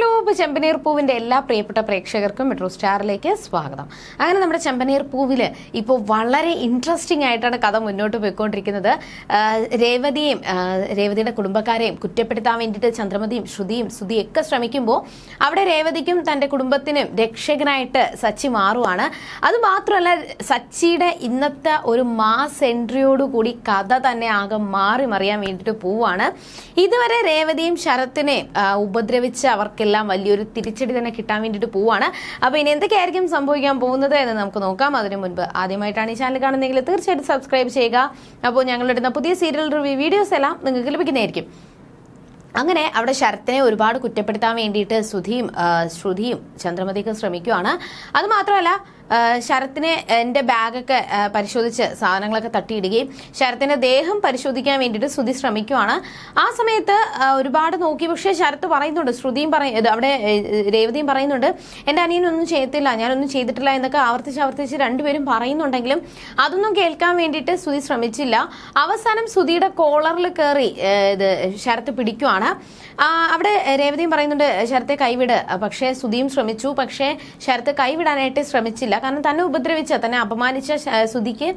Hello ചെമ്പനീർ പൂവിന്റെ എല്ലാ പ്രിയപ്പെട്ട പ്രേക്ഷകർക്കും മെട്രോ സ്റ്റാറിലേക്ക് സ്വാഗതം. അങ്ങനെ നമ്മുടെ ചെമ്പനീർ പൂവിൽ ഇപ്പോൾ വളരെ ഇൻട്രസ്റ്റിംഗ് ആയിട്ടാണ് കഥ മുന്നോട്ട് പോയിക്കൊണ്ടിരിക്കുന്നത്. രേവതിയും രേവതിയുടെ കുടുംബക്കാരെയും കുറ്റപ്പെടുത്താൻ വേണ്ടിയിട്ട് ചന്ദ്രമതിയും ശ്രുതിയും ശ്രുതിയും ഒക്കെ ശ്രമിക്കുമ്പോൾ അവിടെ രേവതിക്കും തന്റെ കുടുംബത്തിനും രക്ഷകനായിട്ട് സച്ചി മാറുവാണ്. അതുമാത്രമല്ല സച്ചിയുടെ ഇന്നത്തെ ഒരു മാസ് എൻട്രിയോടുകൂടി കഥ തന്നെ ആകെ മാറി മറിയാൻ വേണ്ടിയിട്ട് പോവാണ് ഇതുവരെ രേവതിയും ശരത്തിനെ ഉപദ്രവിച്ച് ഉപദ്രവിച്ച് അവർക്കെല്ലാം വലിയൊരു തിരിച്ചടി തന്നെ കിട്ടാൻ വേണ്ടിട്ട് പോവാണ്. അപ്പോൾ ഇനി എന്തൊക്കെയായിരിക്കും സംഭവിക്കാൻ പോകുന്നത് എന്ന് നമുക്ക് നോക്കാം. അതിനു മുൻപ് ആദ്യമായിട്ടാണ് ഈ ചാനൽ കാണുന്നതെങ്കിൽ തീർച്ചയായിട്ടും സബ്സ്ക്രൈബ് ചെയ്യുക. അപ്പോൾ ഞങ്ങളിടുന്ന പുതിയ സീരിയൽ റിവ്യൂ വീഡിയോസ് എല്ലാം നിങ്ങൾക്ക് ലഭിക്കുന്നതായിരിക്കും. അങ്ങനെ അവിടെ ശരത്തിനെ ഒരുപാട് കുറ്റപ്പെടുത്താൻ വേണ്ടിയിട്ട് സുധിയും ശ്രുതിയും ചന്ദ്രമതിക്ക് ശ്രമിക്കുവാണ്. അത് മാത്രമല്ല ആ, ശരത്തിനെ എന്റെ ബാഗൊക്കെ പരിശോധിച്ച് സാധനങ്ങളൊക്കെ തട്ടിയിടുകയും ശരത്തിന്റെ ദേഹം പരിശോധിക്കാൻ വേണ്ടിയിട്ട് ശ്രുതി ശ്രമിക്കുവാണ്. ആ സമയത്ത് ഒരുപാട് നോക്കി പക്ഷേ ശരത്ത് പറയുന്നുണ്ട് ശ്രുതിയും പറയ അവിടെ രേവതിയും പറയുന്നുണ്ട് എന്റെ അനിയനൊന്നും ചെയ്യത്തില്ല ഞാനൊന്നും ചെയ്തിട്ടില്ല എന്നൊക്കെ ആവർത്തിച്ച് ആവർത്തിച്ച് രണ്ടുപേരും പറയുന്നുണ്ടെങ്കിലും അതൊന്നും കേൾക്കാൻ വേണ്ടിയിട്ട് ശ്രുതി ശ്രമിച്ചില്ല. അവസാനം ശ്രുതിയുടെ കോളറിൽ കയറി ഇത് ശരത്ത് പിടിക്കുവാണ്. അവിടെ രേവതിയും പറയുന്നുണ്ട് ശരത്തെ കൈവിട്. പക്ഷേ ശ്രുതിയും ശ്രമിച്ചു പക്ഷേ ശരത്ത് കൈവിടാനായിട്ട് ശ്രമിച്ചില്ല. കാരണം തന്നെ ഉപദ്രവിച്ച തന്നെ അപമാനിച്ച സുധിക്ക്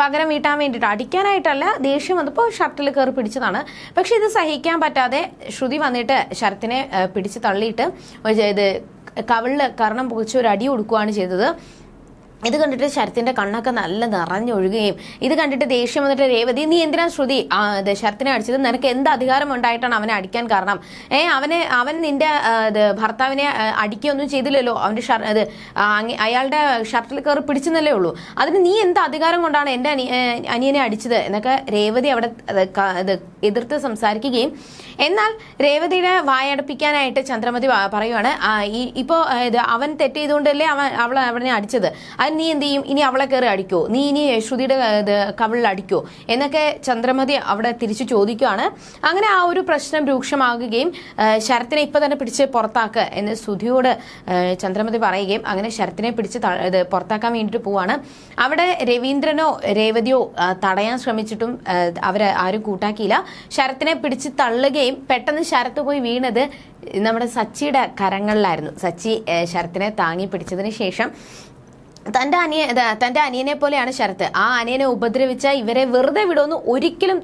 പകരം വീട്ടാൻ വേണ്ടിയിട്ട്. അടിക്കാനായിട്ടല്ല ദേഷ്യം വന്നപ്പോൾ ഷർട്ടിൽ കയറി പിടിച്ചതാണ്. പക്ഷെ ഇത് സഹിക്കാൻ പറ്റാതെ ശ്രുതി വന്നിട്ട് ശരത്തിനെ പിടിച്ച് തള്ളിയിട്ട് ഇത് കവിളിൽ കർണം പൊളിച്ച് ഒരു അടി കൊടുക്കുകയാണ് ചെയ്തത്. ഇത് കണ്ടിട്ട് ശരത്തിന്റെ കണ്ണൊക്കെ നല്ല നിറഞ്ഞൊഴുകുകയും ഇത് കണ്ടിട്ട് ദേഷ്യം വന്നിട്ട് രേവതി നീ എന്തിനാ ശ്രുതി ശരത്തിനെ അടിച്ചത്? നിനക്ക് എന്ത് അധികാരം ഉണ്ടായിട്ടാണ് അവനെ അടിക്കാൻ കാരണം? ഏ അവനെ അവൻ നിന്റെ ഭർത്താവിനെ അടിക്കുകയൊന്നും ചെയ്തില്ലല്ലോ. അവന്റെ ഷർ അയാളുടെ ഷർട്ടിൽ കയറി പിടിച്ചെന്നല്ലേ ഉള്ളൂ. അതിന് നീ എന്ത് അധികാരം കൊണ്ടാണ് എന്റെ അനി അനിയനെ അടിച്ചത്? എന്നൊക്കെ രേവതി അവിടെ എതിർത്ത് സംസാരിക്കുകയും എന്നാൽ രേവതിയുടെ വായടപ്പിക്കാനായിട്ട് ചന്ദ്രമതി പറയുവാണ് ഇത് അവൻ തെറ്റ് ചെയ്തുകൊണ്ടല്ലേ അവൻ അവളെ അവനെ അടിച്ചത്? നീ എന്ത് ചെയ്യും? ഇനി അവളെ കയറി അടിക്കോ? നീ ഇനി ശ്രുതിയുടെ ഇത് കവിളിൽ അടിക്കോ? എന്നൊക്കെ ചന്ദ്രമതി അവിടെ തിരിച്ചു ചോദിക്കുകയാണ് അങ്ങനെ ആ ഒരു പ്രശ്നം രൂക്ഷമാകുകയും ശരത്തിനെ ഇപ്പൊ തന്നെ പിടിച്ച് പുറത്താക്കുക എന്ന് സുധിയോട് ചന്ദ്രമതി പറയുകയും അങ്ങനെ ശരത്തിനെ പിടിച്ച് ഇത് പുറത്താക്കാൻ വേണ്ടിയിട്ട് പോവാണ്. അവിടെ രവീന്ദ്രനോ രേവതിയോ തടയാൻ ശ്രമിച്ചിട്ടും അവരെ ആരും കൂട്ടാക്കിയില്ല. ശരത്തിനെ പിടിച്ച് തള്ളുകയും പെട്ടെന്ന് ശരത്ത് പോയി വീണത് നമ്മുടെ സച്ചിയുടെ കരങ്ങളിലായിരുന്നു. സച്ചി ശരത്തിനെ താങ്ങി പിടിച്ചതിന് ശേഷം തന്റെ അനിയ തന്റെ അനിയനെ പോലെയാണ് ശരത്. ആ അനിയനെ ഉപദ്രവിച്ച ഇവരെ വെറുതെ വിടുമെന്ന് ഒരിക്കലും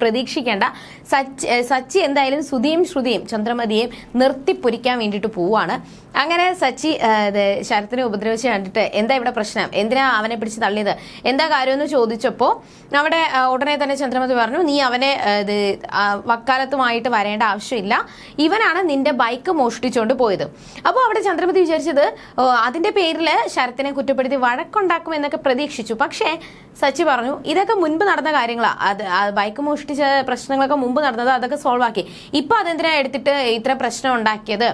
പ്രതീക്ഷിക്കേണ്ട. സച്ചി സച്ചി എന്തായാലും ശ്രുതിയും ശ്രുതിയും ചന്ദ്രമതിയെയും നിർത്തിപ്പൊരിക്കാൻ വേണ്ടിയിട്ട് പോവാണ് അങ്ങനെ സച്ചി ശരത്തിനെ ഉപദ്രവിച്ച് കണ്ടിട്ട് എന്താ ഇവിടെ പ്രശ്നം? എന്തിനാ അവനെ പിടിച്ച് തള്ളിയത്? എന്താ കാര്യമെന്ന് ചോദിച്ചപ്പോൾ അവിടെ ഉടനെ തന്നെ ചന്ദ്രമതി പറഞ്ഞു നീ അവനെ ഇത് വക്കാലത്തുമായിട്ട് വരേണ്ട ആവശ്യമില്ല. ഇവനാണ് നിന്റെ ബൈക്ക് മോഷ്ടിച്ചുകൊണ്ട് പോയത്. അപ്പോൾ അവിടെ ചന്ദ്രമതി വിചാരിച്ചത് അതിന്റെ പേരിൽ ശരത്തിനെ കുറ്റപ്പെടുത്തി വഴക്കുണ്ടാക്കും എന്നൊക്കെ പ്രതീക്ഷിച്ചു. പക്ഷേ സച്ചി പറഞ്ഞു ഇതൊക്കെ മുൻപ് നടന്ന കാര്യങ്ങളാണ് അത് ബൈക്ക് മോഷ്ടിച്ച പ്രശ്നങ്ങളൊക്കെ മുമ്പ് നടന്നത് അതൊക്കെ സോൾവ് ആക്കി. ഇപ്പൊ അതെന്തിനാ എടുത്തിട്ട് ഇത്ര പ്രശ്നം ഉണ്ടാക്കിയത്?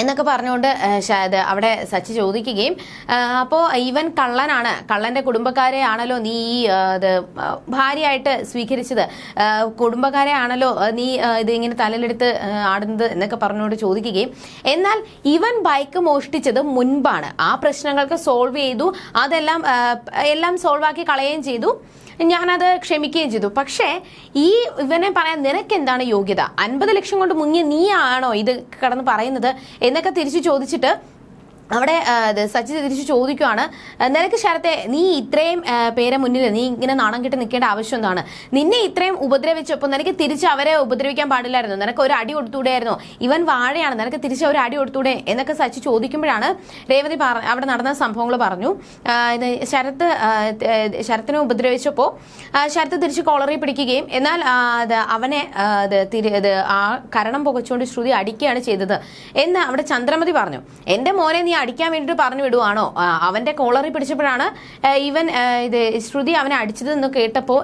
എന്നൊക്കെ പറഞ്ഞുകൊണ്ട് അവിടെ സച്ചി ചോദിക്കുകയും അപ്പോൾ ഇവൻ കള്ളനാണ്. കള്ളന്റെ കുടുംബക്കാരെ ആണല്ലോ നീ ഈ ഭാര്യയായിട്ട് സ്വീകരിച്ചത്. കുടുംബക്കാരെ ആണല്ലോ നീ ഇത് ഇങ്ങനെ തലയിലെടുത്ത് ആടുന്നത് എന്നൊക്കെ പറഞ്ഞുകൊണ്ട് ചോദിക്കുകയും എന്നാൽ ഇവൻ ബൈക്ക് മോഷ്ടിച്ചത് മുൻപാണ്. ആ പ്രശ്നങ്ങൾക്ക് സോൾവ് ചെയ്തു. അതെല്ലാം എല്ലാം സോൾവാക്കി കളയുകയും ചെയ്തു. ഞാനത് ക്ഷമിക്കുകയും ചെയ്തു. പക്ഷേ ഈ ഇവനെ പറയാൻ നിനക്ക് എന്താണ് യോഗ്യത? അൻപത് ലക്ഷം കൊണ്ട് മുങ്ങിയ നീയാണോ ഇത് കടന്ന് പറയുന്നത്? എന്നൊക്കെ തിരിച്ചു ചോദിച്ചിട്ട് അവിടെ സച്ചിൻ തിരിച്ച് ചോദിക്കുവാണ് നിനക്ക് ശരത്തെ നീ ഇത്രയും പേരെ മുന്നിൽ നീ ഇങ്ങനെ നാണം കെട്ട് നിൽക്കേണ്ട ആവശ്യം എന്താണ്? നിന്നെ ഇത്രയും ഉപദ്രവിച്ചപ്പോൾ നിനക്ക് തിരിച്ച് അവരെ ഉപദ്രവിക്കാൻ പാടില്ലായിരുന്നു. നിനക്ക് ഒരു അടി കൊടുത്തൂടെയായിരുന്നു ഇവൻ വാഴയാണ് നിനക്ക് തിരിച്ച് ഒരു അടി കൊടുത്തൂടെ എന്നൊക്കെ സച്ചി ചോദിക്കുമ്പോഴാണ് രേവതി പറ അവിടെ നടന്ന സംഭവങ്ങൾ പറഞ്ഞു. ശരത്ത് ശരത്തിനെ ഉപദ്രവിച്ചപ്പോൾ ശരത്ത് തിരിച്ച് കോളറി പിടിക്കുകയും എന്നാൽ അവനെ കരണം പുകച്ചുകൊണ്ട് ശ്രുതി അടിക്കുകയാണ് ചെയ്തത്. എന്ന് അവിടെ ചന്ദ്രമതി പറഞ്ഞു. എന്റെ മോനെ നീ അടിക്കാൻ വേണ്ടിയിട്ട് പറഞ്ഞു വിടുവാണോ? അവന്റെ കോളറി പിടിച്ചപ്പോഴാണ് ഈവൻ ഇത് ശ്രുതി അവനെ അടിച്ചത് എന്ന് കേട്ടപ്പോൾ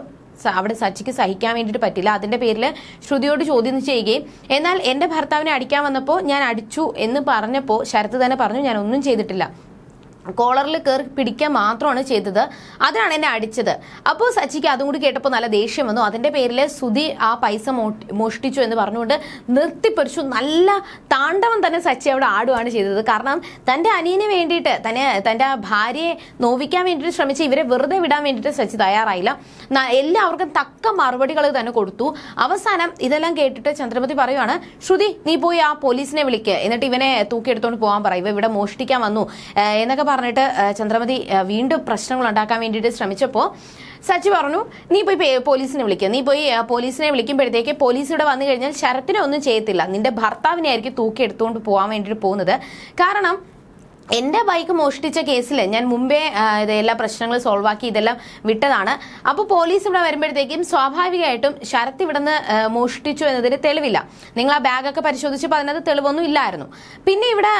അവിടെ സച്ചിക്ക് സഹിക്കാൻ വേണ്ടിയിട്ട് പറ്റില്ല. അതിന്റെ പേരിൽ ശ്രുതിയോട് ചോദ്യം ചെയ്യുകയും എന്നാൽ എന്റെ ഭർത്താവിനെ അടിക്കാൻ വന്നപ്പോൾ ഞാൻ അടിച്ചു എന്ന് പറഞ്ഞപ്പോൾ ശരത്ത് തന്നെ പറഞ്ഞു ഞാൻ ഒന്നും ചെയ്തിട്ടില്ല. കോളറിൽ കയറി പിടിക്കാൻ മാത്രമാണ് ചെയ്തത്. അതിനാണ് എന്നെ അടിച്ചത്. അപ്പോൾ സച്ചിക്ക് അതും കൂടി കേട്ടപ്പോൾ നല്ല ദേഷ്യം വന്നു. അതിന്റെ പേരിൽ സുധി ആ പൈസ മോഷ്ടിച്ചു എന്ന് പറഞ്ഞുകൊണ്ട് നിർത്തിപ്പറിച്ചു നല്ല താണ്ഡവം തന്നെ സച്ചി അവിടെ ആടുകയാണ് ചെയ്തത്. കാരണം തന്റെ അനിയന് വേണ്ടിയിട്ട് തന്നെ തന്റെ ഭാര്യയെ നോവിക്കാൻ വേണ്ടിയിട്ട് ശ്രമിച്ച ഇവരെ വെറുതെ വിടാൻ വേണ്ടിയിട്ട് സച്ചി തയ്യാറായില്ല. എല്ലാവർക്കും തക്ക മറുപടികൾ തന്നെ കൊടുത്തു. അവസാനം ഇതെല്ലാം കേട്ടിട്ട് ചന്ദ്രമതി പറയുവാണ് ശ്രുതി നീ പോയി ആ പോലീസിനെ വിളിക്കുക എന്നിട്ട് ഇവനെ തൂക്കിയെടുത്തോണ്ട് പോകാൻ പറ. ഇവ ഇവിടെ മോഷ്ടിക്കാൻ വന്നു. എന്നൊക്കെ പറഞ്ഞിട്ട് ചന്ദ്രമതി വീണ്ടും പ്രശ്നങ്ങൾ ഉണ്ടാക്കാൻ വേണ്ടിയിട്ട് ശ്രമിച്ചപ്പോൾ സച്ചി പറഞ്ഞു നീ പോയി പോലീസിനെ വിളിക്കുക നീ പോയി പോലീസിനെ വിളിക്കുമ്പോഴത്തേക്ക് പോലീസ് ഇവിടെ വന്നു കഴിഞ്ഞാൽ ശരത്തിനെ ഒന്നും ചെയ്യത്തില്ല. നിന്റെ ഭർത്താവിനെ ആയിരിക്കും തൂക്കി എടുത്തുകൊണ്ട് പോകാൻ വേണ്ടിയിട്ട് പോകുന്നത്. കാരണം എന്റെ ബൈക്ക് മോഷ്ടിച്ച കേസിൽ ഞാൻ മുമ്പേ എല്ലാ പ്രശ്നങ്ങളും സോൾവ് ആക്കി ഇതെല്ലാം വിട്ടതാണ്. അപ്പോൾ പോലീസ് ഇവിടെ വരുമ്പോഴത്തേക്കും സ്വാഭാവികമായിട്ടും ശരത് ഇവിടുന്ന് മോഷ്ടിച്ചു എന്നതിന് തെളിവില്ല. നിങ്ങൾ ആ ബാഗൊക്കെ പരിശോധിച്ചപ്പോൾ അതിനകത്ത് തെളിവൊന്നും ഇല്ലായിരുന്നു. പിന്നെ ഇവിടെ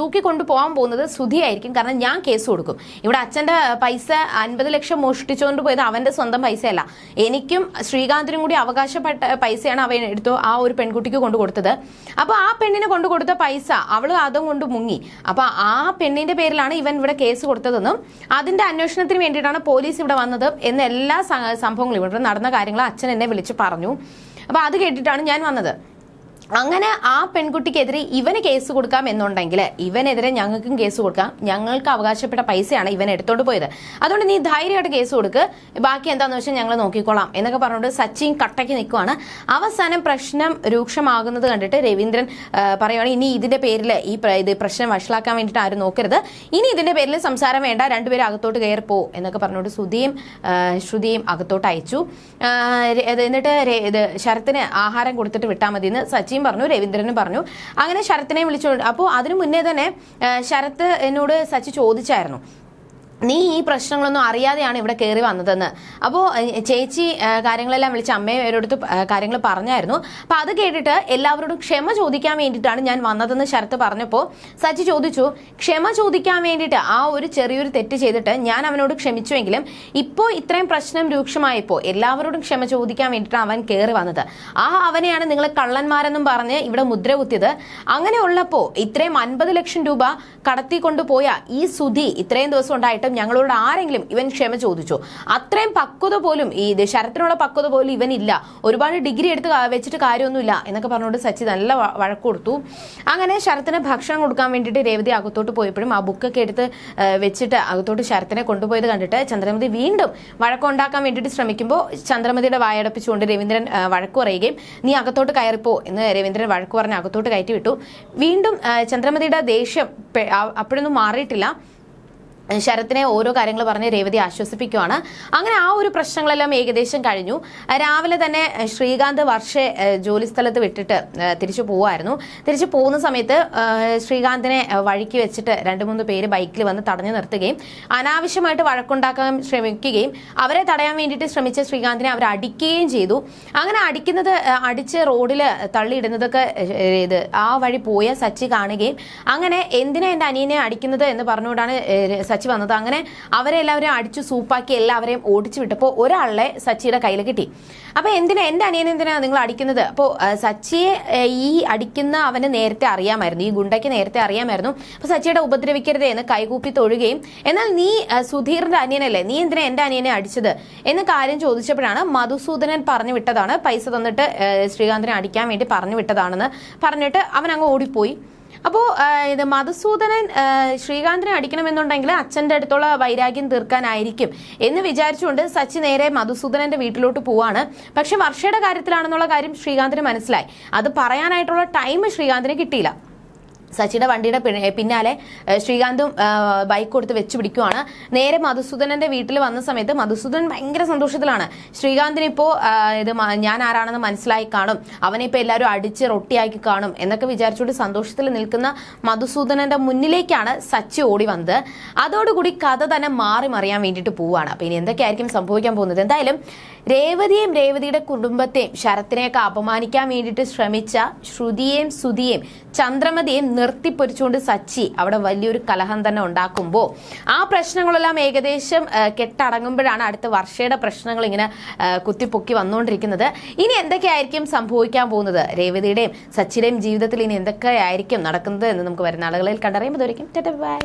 തൂക്കി കൊണ്ടുപോകാൻ പോകുന്നത് സുധിയായിരിക്കും. കാരണം ഞാൻ കേസ് കൊടുക്കും. ഇവിടെ അച്ഛന്റെ പൈസ അൻപത് ലക്ഷം മോഷ്ടിച്ചുകൊണ്ട് പോയത് അവന്റെ സ്വന്തം പൈസയല്ല. എനിക്കും ശ്രീകാന്തിനും കൂടി അവകാശപ്പെട്ട പൈസയാണ് അവൻ എടുത്തു ആ ഒരു പെൺകുട്ടിക്ക് കൊണ്ടു കൊടുത്തത് അപ്പോൾ ആ പെണ്ണിന് കൊണ്ടു കൊടുത്ത പൈസ അവൾ അതും കൊണ്ട് മുങ്ങി. അപ്പോൾ ആ പെണ്ണിന്റെ പേരിലാണ് ഇവൻ ഇവിടെ കേസ് കൊടുത്തതെന്നും അതിന്റെ അന്വേഷണത്തിന് വേണ്ടിയിട്ടാണ് പോലീസ് ഇവിടെ വന്നത് എന്ന എല്ലാ സംഭവങ്ങളും ഇവിടെ നടന്ന കാര്യങ്ങളും അച്ഛൻ എന്നെ വിളിച്ച് പറഞ്ഞു. അപ്പോൾ അത് കേട്ടിട്ടാണ് ഞാൻ വന്നത്. അങ്ങനെ ആ പെൺകുട്ടിക്കെതിരെ ഇവന് കേസ് കൊടുക്കാം എന്നുണ്ടെങ്കിൽ ഇവനെതിരെ ഞങ്ങൾക്കും കേസ് കൊടുക്കാം. ഞങ്ങൾക്ക് അവകാശപ്പെട്ട പൈസയാണ് ഇവൻ എടുത്തോണ്ട് പോയത്. അതുകൊണ്ട് നീ ധൈര്യമായിട്ട് കേസ് കൊടുക്ക്. ബാക്കി എന്താന്ന് വെച്ചാൽ ഞങ്ങൾ നോക്കിക്കോളാം എന്നൊക്കെ പറഞ്ഞുകൊണ്ട് സച്ചിൻ കട്ടയ്ക്ക് നിൽക്കുവാണ് അവസാനം പ്രശ്നം രൂക്ഷമാകുന്നത് കണ്ടിട്ട് രവീന്ദ്രൻ പറയുവാണ് ഇനി ഇതിന്റെ പേരിൽ ഈ ഇത് പ്രശ്നം വഷളാക്കാൻ വേണ്ടിയിട്ട് ആരും നോക്കരുത്. ഇനി ഇതിന്റെ പേരിൽ സംസാരം വേണ്ട. രണ്ടുപേരും അകത്തോട്ട് കയറി പോ. എന്നൊക്കെ പറഞ്ഞുകൊണ്ട് സുധിയും ശ്രുതിയും അകത്തോട്ട് അയച്ചു. എന്നിട്ട് ശരത്തിന് ആഹാരം കൊടുത്തിട്ട് വിട്ടാൽ മതി എന്ന് സച്ചിൻ പറഞ്ഞു രവീന്ദ്രനും പറഞ്ഞു. അങ്ങനെ ശരത്തിനെ വിളിച്ചു. അപ്പോൾ അതിനു മുന്നേ തന്നെ ശരത്ത് എന്നോട് സച്ചി ചോദിച്ചായിരുന്നു. നീ ഈ പ്രശ്നങ്ങളൊന്നും അറിയാതെയാണ് ഇവിടെ കയറി വന്നതെന്ന്. അപ്പോൾ ചേച്ചി കാര്യങ്ങളെല്ലാം വിളിച്ച് അമ്മയോടടുത്ത് കാര്യങ്ങൾ പറഞ്ഞായിരുന്നു. അപ്പോൾ അത് കേട്ടിട്ട് എല്ലാവരോടും ക്ഷമ ചോദിക്കാൻ വേണ്ടിയിട്ടാണ് ഞാൻ വന്നതെന്ന് ശരത്ത് പറഞ്ഞപ്പോൾ സച്ചി ചോദിച്ചു ക്ഷമ ചോദിക്കാൻ വേണ്ടിയിട്ട് ആ ഒരു ചെറിയൊരു തെറ്റ് ചെയ്തിട്ട് ഞാൻ അവനോട് ക്ഷമിച്ചുവെങ്കിലും ഇപ്പോൾ ഇത്രയും പ്രശ്നം രൂക്ഷമായപ്പോൾ എല്ലാവരോടും ക്ഷമ ചോദിക്കാൻ വേണ്ടിയിട്ടാണ് അവൻ കയറി വന്നത്. ആ അവനെയാണ് നിങ്ങൾ കള്ളന്മാരെന്നും പറഞ്ഞ് ഇവിടെ മുദ്ര കുത്തിയത്. അങ്ങനെ ഉള്ളപ്പോൾ ഇത്രയും അൻപത് ലക്ഷം രൂപ കടത്തിക്കൊണ്ടുപോയ ഈ സുധി ഇത്രയും ദിവസം ഉണ്ടായിട്ടും ഞങ്ങളോട് ആരെങ്കിലും ഇവൻ ക്ഷമ ചോദിച്ചു? അത്രയും പക്വത പോലും ഈ ശരത്തിനുള്ള പക്വത പോലും ഇവനില്ല ഒരുപാട് ഡിഗ്രി എടുത്ത് വെച്ചിട്ട് കാര്യമൊന്നുമില്ല എന്നൊക്കെ പറഞ്ഞുകൊണ്ട് സച്ചി നല്ല വഴക്ക് കൊടുത്തു. അങ്ങനെ ശരത്തിന് ഭക്ഷണം കൊടുക്കാൻ വേണ്ടിയിട്ട് രേവതി അകത്തോട്ട് പോയപ്പോഴും ആ ബുക്കൊക്കെ എടുത്ത് വെച്ചിട്ട് അകത്തോട്ട് ശരത്തിനെ കൊണ്ടുപോയത് കണ്ടിട്ട് ചന്ദ്രമതി വീണ്ടും വഴക്കുണ്ടാക്കാൻ വേണ്ടിയിട്ട് ശ്രമിക്കുമ്പോൾ ചന്ദ്രമതിയുടെ വായടപ്പിച്ചുകൊണ്ട് രവീന്ദ്രൻ വഴക്ക് പറയുകയും നീ അകത്തോട്ട് കയറിപ്പോ എന്ന് രവീന്ദ്രൻ വഴക്ക് പറഞ്ഞ് അകത്തോട്ട് കയറ്റി വിട്ടു. വീണ്ടും ചന്ദ്രമതിയുടെ ദേഷ്യം അപ്പോഴൊന്നും മാറിയിട്ടില്ല. ശരത്തിനെ ഓരോ കാര്യങ്ങൾ പറഞ്ഞ് രേവതി ആശ്വസിപ്പിക്കുവാണ്. അങ്ങനെ ആ ഒരു പ്രശ്നങ്ങളെല്ലാം ഏകദേശം കഴിഞ്ഞു. രാവിലെ തന്നെ ശ്രീകാന്ത് വർഷെ ജോലി സ്ഥലത്ത് വിട്ടിട്ട് തിരിച്ചു പോവായിരുന്നു. തിരിച്ചു പോകുന്ന സമയത്ത് ശ്രീകാന്തിനെ വഴിക്ക് വെച്ചിട്ട് രണ്ട് മൂന്ന് പേര് ബൈക്കിൽ വന്ന് തടഞ്ഞു നിർത്തുകയും അനാവശ്യമായിട്ട് വഴക്കുണ്ടാക്കാൻ ശ്രമിക്കുകയും അവരെ തടയാൻ വേണ്ടിയിട്ട് ശ്രമിച്ച ശ്രീകാന്തിനെ അവർ അടിക്കുകയും ചെയ്തു. അങ്ങനെ അടിക്കുന്നത് അടിച്ച് റോഡിൽ തള്ളിയിടുന്നതൊക്കെ ഇത് ആ വഴി പോയ സച്ചി കാണുകയും അങ്ങനെ എന്തിനാ എന്റെ അനിയനെ അടിക്കുന്നത് എന്ന് പറഞ്ഞുകൊണ്ടാണ് സച്ചി വന്നത്. അങ്ങനെ അവരെ എല്ലാവരെയും അടിച്ചു സൂപ്പാക്കി എല്ലാവരെയും ഓടിച്ചു വിട്ടപ്പോൾ ഒരാളെ സച്ചിയുടെ കയ്യിൽ കിട്ടി. അപ്പൊ എന്തിനാ എന്റെ അനിയനെ എന്തിനാ നിങ്ങൾ അടിക്കുന്നത്? അപ്പോൾ സച്ചിയെ ഈ അടിക്കുന്ന അവന് നേരത്തെ അറിയാമായിരുന്നു. ഈ ഗുണ്ടയ്ക്ക് നേരത്തെ അറിയാമായിരുന്നു. അപ്പൊ സച്ചിയുടെ ഉപദ്രവിക്കരുത് എന്ന് കൈകൂപ്പി തൊഴുകയും എന്നാൽ നീ സുധീറിന്റെ അനിയനല്ലേ? നീ എന്തിനാ എന്റെ അനിയനെ അടിച്ചത്? എന്ന് കാര്യം ചോദിച്ചപ്പോഴാണ് മധുസൂദനൻ പറഞ്ഞു വിട്ടതാണ്. പൈസ തന്നിട്ട് ശ്രീകാന്തിനെ അടിക്കാൻ വേണ്ടി പറഞ്ഞു വിട്ടതാണെന്ന് പറഞ്ഞിട്ട് അവൻ അങ്ങ് ഓടിപ്പോയി. അപ്പോൾ ഇത് മധുസൂദനൻ ശ്രീകാന്തിനെ അടിക്കണമെന്നുണ്ടെങ്കിൽ അച്ഛന്റെ അടുത്തുള്ള വൈരാഗ്യം തീർക്കാനായിരിക്കും എന്ന് വിചാരിച്ചുകൊണ്ട് സച്ചി നേരെ മധുസൂദനന്റെ വീട്ടിലോട്ട് പോവാണ്. പക്ഷെ വർഷയുടെ കാര്യത്തിലാണെന്നുള്ള കാര്യം ശ്രീകാന്തിന് മനസ്സിലായി. അത് പറയാനായിട്ടുള്ള ടൈം ശ്രീകാന്തിന് കിട്ടിയില്ല. സച്ചിയുടെ വണ്ടിയുടെ പിന്നാലെ ശ്രീകാന്തും ബൈക്ക് കൊടുത്ത് വെച്ച് പിടിക്കുവാണ്. നേരെ മധുസൂദനന്റെ വീട്ടിൽ വന്ന സമയത്ത് മധുസൂദൻ ഭയങ്കര സന്തോഷത്തിലാണ്. ശ്രീകാന്തിന് ഇപ്പോൾ ഇത് ഞാൻ ആരാണെന്ന് മനസ്സിലായി കാണും. അവനെ എല്ലാവരും അടിച്ച് റൊട്ടിയാക്കി കാണും എന്നൊക്കെ വിചാരിച്ചുകൊണ്ട് സന്തോഷത്തിൽ നിൽക്കുന്ന മധുസൂദനന്റെ മുന്നിലേക്കാണ് സച്ചി ഓടി വന്നത്. അതോടുകൂടി കഥ തന്നെ മാറി മറിയാൻ വേണ്ടിയിട്ട് പോവാണ് അപ്പൊ ഇനി എന്തൊക്കെയായിരിക്കും സംഭവിക്കാൻ പോകുന്നത്? എന്തായാലും രേവതിയെയും രേവതിയുടെ കുടുംബത്തെയും ശരത്തിനെയൊക്കെ അപമാനിക്കാൻ വേണ്ടിയിട്ട് ശ്രമിച്ച ശ്രുതിയെയും സുതിയെയും ചന്ദ്രമതിയെയും നിർത്തിപ്പൊരിച്ചുകൊണ്ട് സച്ചി അവിടെ വലിയൊരു കലഹം തന്നെ ഉണ്ടാക്കുമ്പോൾ ആ പ്രശ്നങ്ങളെല്ലാം ഏകദേശം കെട്ടടങ്ങുമ്പോഴാണ് അടുത്ത വർഷയുടെ പ്രശ്നങ്ങൾ ഇങ്ങനെ കുത്തിപ്പൊക്കി വന്നുകൊണ്ടിരിക്കുന്നത്. ഇനി എന്തൊക്കെയായിരിക്കും സംഭവിക്കാൻ പോകുന്നത്? രേവതിയുടെയും സച്ചിയുടെയും ജീവിതത്തിൽ ഇനി എന്തൊക്കെയായിരിക്കും നടക്കുന്നത് എന്ന് നമുക്ക് വരുന്ന ആളുകളിൽ കണ്ടറിയുമ്പോൾ ബൈ.